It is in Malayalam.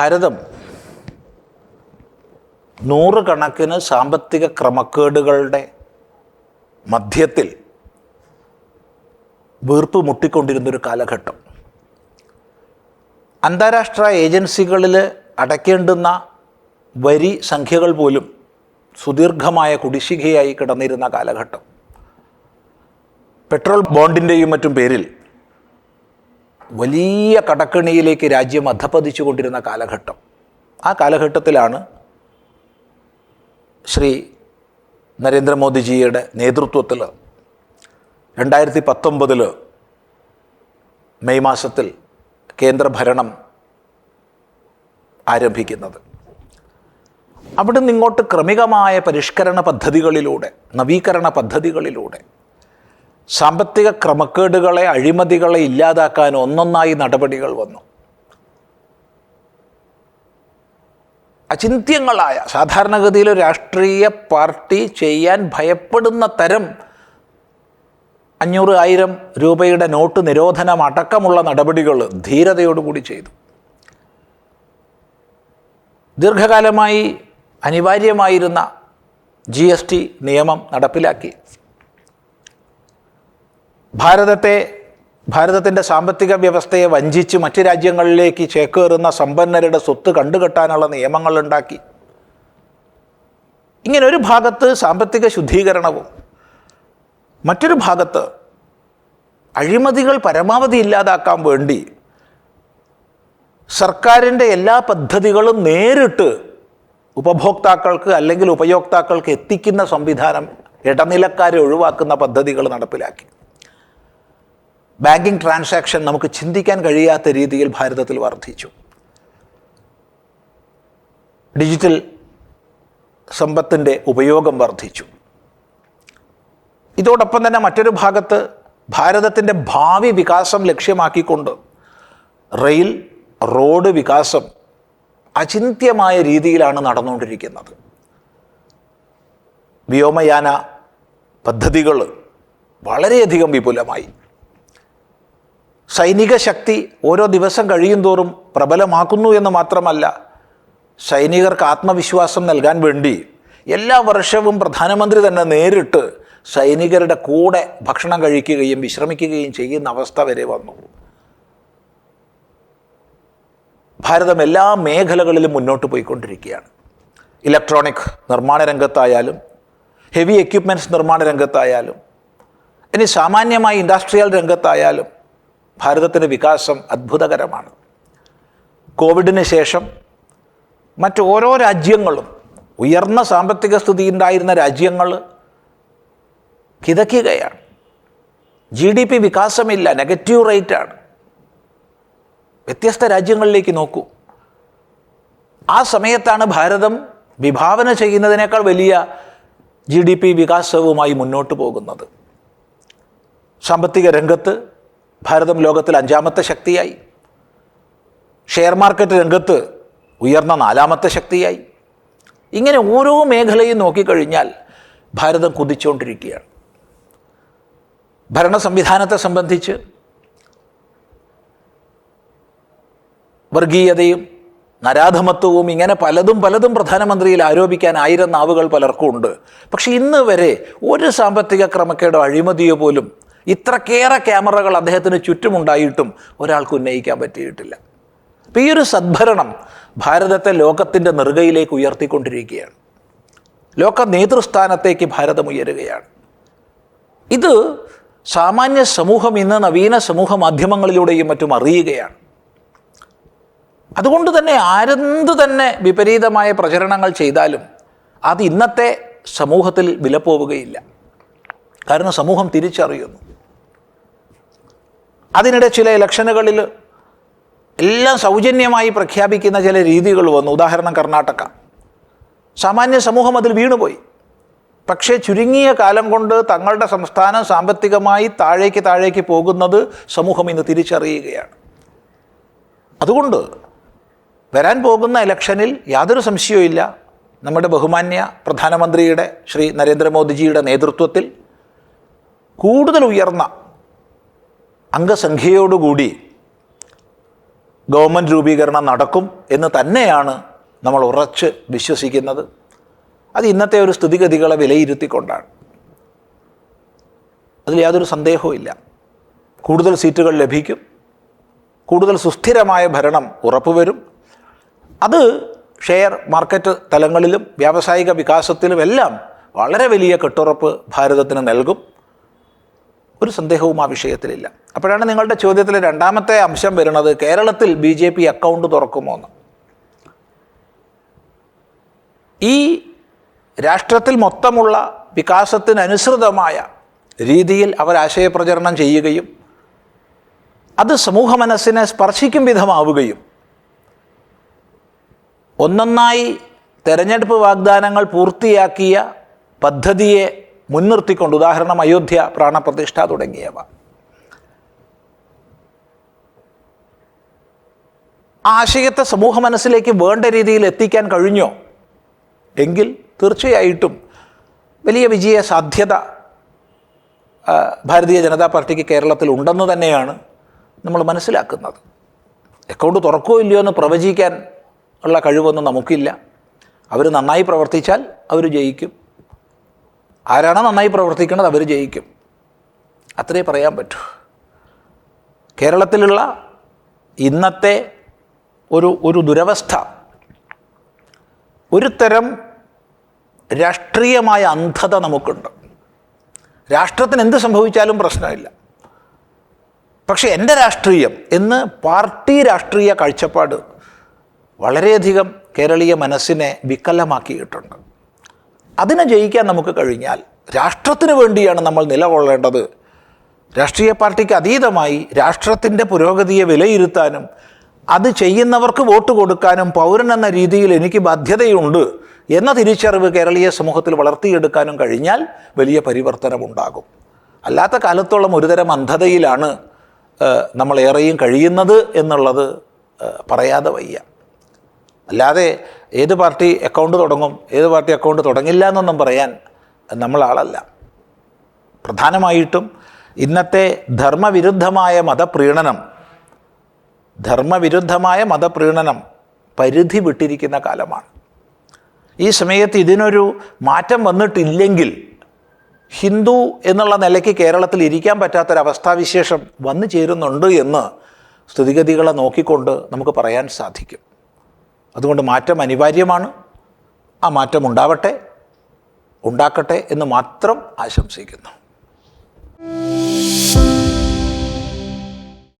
ഭാരതം നൂറുകണക്കിന് സാമ്പത്തിക ക്രമക്കേടുകളുടെ മധ്യത്തിൽ വീർപ്പ് മുട്ടിക്കൊണ്ടിരുന്നൊരു കാലഘട്ടം. അന്താരാഷ്ട്ര ഏജൻസികളിൽ അടയ്ക്കേണ്ടുന്ന വരി സംഖ്യകൾ പോലും സുദീർഘമായ കുടിശ്ശികയായി കിടന്നിരുന്ന കാലഘട്ടം. പെട്രോൾ ബോണ്ടിന്റെയും മറ്റും പേരിൽ വലിയ കടക്കിണിയിലേക്ക് രാജ്യം അധപ്പതിച്ചു കൊണ്ടിരുന്ന കാലഘട്ടം. ആ കാലഘട്ടത്തിലാണ് ശ്രീ നരേന്ദ്രമോദിജിയുടെ നേതൃത്വത്തിൽ രണ്ടായിരത്തി പത്തൊമ്പതിൽ മെയ് മാസത്തിൽ കേന്ദ്രഭരണം ആരംഭിക്കുന്നത്. അവിടെ ഇങ്ങോട്ട് ക്രമികമായ പരിഷ്കരണ പദ്ധതികളിലൂടെ നവീകരണ പദ്ധതികളിലൂടെ സാമ്പത്തിക ക്രമക്കേടുകളെ അഴിമതികളെ ഇല്ലാതാക്കാൻ ഒന്നൊന്നായി നടപടികൾ വന്നു. അചിന്ത്യങ്ങളായ സാധാരണഗതിയിൽ രാഷ്ട്രീയ പാർട്ടി ചെയ്യാൻ ഭയപ്പെടുന്ന തരം അഞ്ഞൂറ് ആയിരം രൂപയുടെ നോട്ട് നിരോധനം അടക്കമുള്ള നടപടികൾ ധീരതയോടുകൂടി ചെയ്തു. ദീർഘകാലമായി അനിവാര്യമായിരുന്ന ജി നിയമം നടപ്പിലാക്കി. ഭാരതത്തെ ഭാരതത്തിന്റെ സാമ്പത്തിക വ്യവസ്ഥയെ വഞ്ചിച്ച് മറ്റ് രാജ്യങ്ങളിലേക്ക് ചേക്കേറുന്ന സമ്പന്നരുടെ സ്വത്ത് കണ്ടുകെട്ടാനുള്ള നിയമങ്ങൾ ഉണ്ടാക്കി. ഇങ്ങനെ ഒരു ഭാഗത്ത് സാമ്പത്തിക ശുദ്ധീകരണവും മറ്റൊരു ഭാഗത്ത് അഴിമതികൾ പരമാവധി ഇല്ലാതാക്കാൻ വേണ്ടി സർക്കാരിന്റെ എല്ലാ പദ്ധതികളും നേരിട്ട് ഉപഭോക്താക്കൾക്ക് അല്ലെങ്കിൽ ഉപയോക്താക്കൾക്ക് എത്തിക്കുന്ന സംവിധാനം ഇടനിലക്കാരെ ഒഴിവാക്കുന്ന പദ്ധതികൾ നടപ്പിലാക്കി. ബാങ്കിങ് ട്രാൻസാക്ഷൻ നമുക്ക് ചിന്തിക്കാൻ കഴിയാത്ത രീതിയിൽ ഭാരതത്തിൽ വർദ്ധിച്ചു. ഡിജിറ്റൽ സമ്പത്തിന്റെ ഉപയോഗം വർദ്ധിച്ചു. ഇതോടൊപ്പം തന്നെ മറ്റൊരു ഭാഗത്ത് ഭാരതത്തിന്റെ ഭാവി വികാസം ലക്ഷ്യമാക്കിക്കൊണ്ട് റെയിൽ റോഡ് വികാസം അചിന്ത്യമായ രീതിയിലാണ് നടന്നുകൊണ്ടിരിക്കുന്നത്. വ്യോമയാന പദ്ധതികൾ വളരെയധികം വിപുലമായി. സൈനിക ശക്തി ഓരോ ദിവസം കഴിയും തോറും പ്രബലമാക്കുന്നു എന്ന് മാത്രമല്ല സൈനികർക്ക് ആത്മവിശ്വാസം നൽകാൻ വേണ്ടി എല്ലാ വർഷവും പ്രധാനമന്ത്രി തന്നെ നേരിട്ട് സൈനികരുടെ കൂടെ ഭക്ഷണം കഴിക്കുകയും വിശ്രമിക്കുകയും ചെയ്യുന്ന അവസ്ഥ വരെ വന്നു. ഭാരതം എല്ലാ മേഖലകളിലും മുന്നോട്ട് പോയിക്കൊണ്ടിരിക്കുകയാണ്. ഇലക്ട്രോണിക് നിർമ്മാണ രംഗത്തായാലും ഹെവി എക്യുപ്മെന്റ്സ് നിർമ്മാണ രംഗത്തായാലും ഇനി സാമാന്യമായി ഇൻഡസ്ട്രിയൽ രംഗത്തായാലും ഭാരതത്തിന്റെ വികാസം അത്ഭുതകരമാണ്. കോവിഡിന് ശേഷം മറ്റ് ഓരോ രാജ്യങ്ങളും ഉയർന്ന സാമ്പത്തിക സ്ഥിതി ഉണ്ടായിരുന്ന രാജ്യങ്ങൾ കിതയ്ക്കുകയാണ്. ജി ഡി പി വികാസമില്ല നെഗറ്റീവ് റേറ്റാണ്. വ്യത്യസ്ത രാജ്യങ്ങളിലേക്ക് നോക്കൂ. ആ സമയത്താണ് ഭാരതം വിഭാവന ചെയ്യുന്നതിനേക്കാൾ വലിയ ജി ഡി പി വികാസവുമായി മുന്നോട്ട് പോകുന്നത്. സാമ്പത്തിക രംഗത്ത് ഭാരതം ലോകത്തിൽ അഞ്ചാമത്തെ ശക്തിയായി. ഷെയർ മാർക്കറ്റ് രംഗത്ത് ഉയർന്ന നാലാമത്തെ ശക്തിയായി. ഇങ്ങനെ ഓരോ മേഖലയും നോക്കിക്കഴിഞ്ഞാൽ ഭാരതം കുതിച്ചുകൊണ്ടിരിക്കുകയാണ്. ഭരണ സംവിധാനത്തെ സംബന്ധിച്ച് വർഗീയതയും നരാധമത്വവും ഇങ്ങനെ പലതും പലതും പ്രധാനമന്ത്രിയിൽ ആരോപിക്കാൻ ആയിരം നാവുകൾ പലർക്കും ഉണ്ട് പക്ഷേ ഇന്ന് വരെ ഒരു സാമ്പത്തിക ക്രമക്കേടോ അഴിമതിയോ പോലും ഇത്രക്കേറെ ക്യാമറകൾ അദ്ദേഹത്തിന് ചുറ്റുമുണ്ടായിട്ടും ഒരാൾക്ക് ഉന്നയിക്കാൻ പറ്റിയിട്ടില്ല. അപ്പം ഈ ഒരു സദ്ഭരണം ഭാരതത്തെ ലോകത്തിന്റെ നെറുകയിലേക്ക് ഉയർത്തിക്കൊണ്ടിരിക്കുകയാണ്. ലോക നേതൃസ്ഥാനത്തേക്ക് ഭാരതം ഉയരുകയാണ്. ഇത് സാമാന്യ സമൂഹം ഇന്ന് നവീന സമൂഹ മാധ്യമങ്ങളിലൂടെയും മറ്റും അറിയുകയാണ്. അതുകൊണ്ട് തന്നെ ആരെന്ത് തന്നെ വിപരീതമായ പ്രചരണങ്ങൾ ചെയ്താലും അത് ഇന്നത്തെ സമൂഹത്തിൽ വിലപ്പോവുകയില്ല. കാരണം സമൂഹം തിരിച്ചറിയുന്നു. അതിനിടെ ചില ഇലക്ഷനുകളിൽ എല്ലാം സൗജന്യമായി പ്രഖ്യാപിക്കുന്ന ചില രീതികൾ വന്നു. ഉദാഹരണം കർണാടക. സാമാന്യ സമൂഹം അതിൽ വീണുപോയി. പക്ഷേ ചുരുങ്ങിയ കാലം കൊണ്ട് തങ്ങളുടെ സംസ്ഥാനം സാമ്പത്തികമായി താഴേക്ക് താഴേക്ക് പോകുന്നത് സമൂഹം ഇന്ന് തിരിച്ചറിയുകയാണ്. അതുകൊണ്ട് വരാൻ പോകുന്ന ഇലക്ഷനിൽ യാതൊരു സംശയവുമില്ല നമ്മുടെ ബഹുമാന്യ പ്രധാനമന്ത്രിയുടെ ശ്രീ നരേന്ദ്രമോദിജിയുടെ നേതൃത്വത്തിൽ കൂടുതൽ ഉയർന്ന അംഗസംഖ്യയോടുകൂടി ഗവൺമെന്റ് രൂപീകരണം നടക്കും എന്ന് തന്നെയാണ് നമ്മൾ ഉറച്ച് വിശ്വസിക്കുന്നത്. അത് ഇന്നത്തെ ഒരു സ്ഥിതിഗതികളെ വിലയിരുത്തിക്കൊണ്ടാണ്. അതിൽ യാതൊരു സന്ദേഹവും ഇല്ല. കൂടുതൽ സീറ്റുകൾ ലഭിക്കും. കൂടുതൽ സുസ്ഥിരമായ ഭരണം ഉറപ്പുവരും. അത് ഷെയർ മാർക്കറ്റ് തലങ്ങളിലും വ്യാവസായിക വികാസത്തിലും എല്ലാം വളരെ വലിയ കെട്ടുറപ്പ് ഭാരതത്തിന് നൽകും. ഒരു സന്ദേഹവും ആ വിഷയത്തിലില്ല. അപ്പോഴാണ് നിങ്ങളുടെ ചോദ്യത്തിൽ രണ്ടാമത്തെ അംശം വരുന്നത് കേരളത്തിൽ ബി ജെ പി അക്കൗണ്ട് തുറക്കുമോ എന്ന്. ഈ രാഷ്ട്രത്തിൽ മൊത്തമുള്ള വികാസത്തിനനുസൃതമായ രീതിയിൽ അവർ ആശയപ്രചരണം ചെയ്യുകയും അത് സമൂഹ മനസ്സിനെ സ്പർശിക്കും വിധമാവുകയും ഒന്നൊന്നായി തെരഞ്ഞെടുപ്പ് വാഗ്ദാനങ്ങൾ പൂർത്തിയാക്കിയ പദ്ധതിയെ മുൻനിർത്തിക്കൊണ്ട് ഉദാഹരണം അയോധ്യ പ്രാണപ്രതിഷ്ഠ തുടങ്ങിയവ. ആശയത്തെ സമൂഹ മനസ്സിലേക്ക് വേണ്ട രീതിയിൽ എത്തിക്കാൻ കഴിഞ്ഞോ? എങ്കിൽ തീർച്ചയായിട്ടും വലിയ വിജയ സാധ്യത ഭാരതീയ ജനതാ പാർട്ടിക്ക് കേരളത്തിൽ ഉണ്ടെന്ന് തന്നെയാണ് നമ്മൾ മനസ്സിലാക്കുന്നത്. അക്കൗണ്ട് തുറക്കോ ഇല്ലയോ എന്ന് പ്രവചിക്കാൻ ഉള്ള കഴിവൊന്നും നമുക്കില്ല. അവർ നന്നായി പ്രവർത്തിച്ചാൽ അവർ ജയിക്കും. ആരാണ് നന്നായി പ്രവർത്തിക്കുന്നത് അവർ ജയിക്കും. അത്രേ പറയാൻ പറ്റൂ. കേരളത്തിലുള്ള ഇന്നത്തെ ഒരു ഒരു ദുരവസ്ഥ ഒരു തരം രാഷ്ട്രീയമായ അന്ധത നമുക്കുണ്ട്. രാഷ്ട്രത്തിന് എന്ത് സംഭവിച്ചാലും പ്രശ്നമില്ല. പക്ഷേ എന്റെ രാഷ്ട്രീയം എന്ന് പാർട്ടി രാഷ്ട്രീയ കാഴ്ചപ്പാട് വളരെയധികം കേരളീയ മനസ്സിനെ വിക്കലമാക്കിയിട്ടുണ്ട് അതിനെ ജയിക്കാൻ നമുക്ക് കഴിഞ്ഞാൽ രാഷ്ട്രത്തിന് വേണ്ടിയാണ് നമ്മൾ നിലകൊള്ളേണ്ടത്. രാഷ്ട്രീയ പാർട്ടിക്ക് അതീതമായി രാഷ്ട്രത്തിന്റെ പുരോഗതിയെ വിലയിരുത്താനും അത് ചെയ്യുന്നവർക്ക് വോട്ട് കൊടുക്കാനും പൗരൻ എന്ന രീതിയിൽ എനിക്ക് ബാധ്യതയുണ്ട് എന്ന തിരിച്ചറിവ് കേരളീയ സമൂഹത്തിൽ വളർത്തിയെടുക്കാനും കഴിഞ്ഞാൽ വലിയ പരിവർത്തനമുണ്ടാകും. അല്ലാത്ത കാലത്തോളം ഒരുതരം അന്ധതയിലാണ് നമ്മളേറെയും കഴിയുന്നത് എന്നുള്ളത് പറയാതെ വയ്യ. അല്ലാതെ ഏത് പാർട്ടി അക്കൗണ്ട് തുടങ്ങും ഏത് പാർട്ടി അക്കൗണ്ട് തുടങ്ങില്ല എന്നൊന്നും പറയാൻ നമ്മളാളല്ല പ്രധാനമായിട്ടും ഇന്നത്തെ ധർമ്മവിരുദ്ധമായ മതപ്രീണനം ധർമ്മവിരുദ്ധമായ മതപ്രീണനം പരിധി വിട്ടിരിക്കുന്ന കാലമാണ്. ഈ സമയത്ത് ഇതിനൊരു മാറ്റം വന്നിട്ടില്ലെങ്കിൽ ഹിന്ദു എന്നുള്ള നിലയ്ക്ക് കേരളത്തിൽ ഇരിക്കാൻ പറ്റാത്തൊരവസ്ഥാവിശേഷം വന്നു ചേരുന്നുണ്ട് എന്ന് സ്ഥിതിഗതികളെ നോക്കിക്കൊണ്ട് നമുക്ക് പറയാൻ സാധിക്കും. അതുകൊണ്ട് മാറ്റം അനിവാര്യമാണ്. ആ മാറ്റം ഉണ്ടാവട്ടെ ഉണ്ടാക്കട്ടെ എന്ന് മാത്രം ആശംസിക്കുന്നു.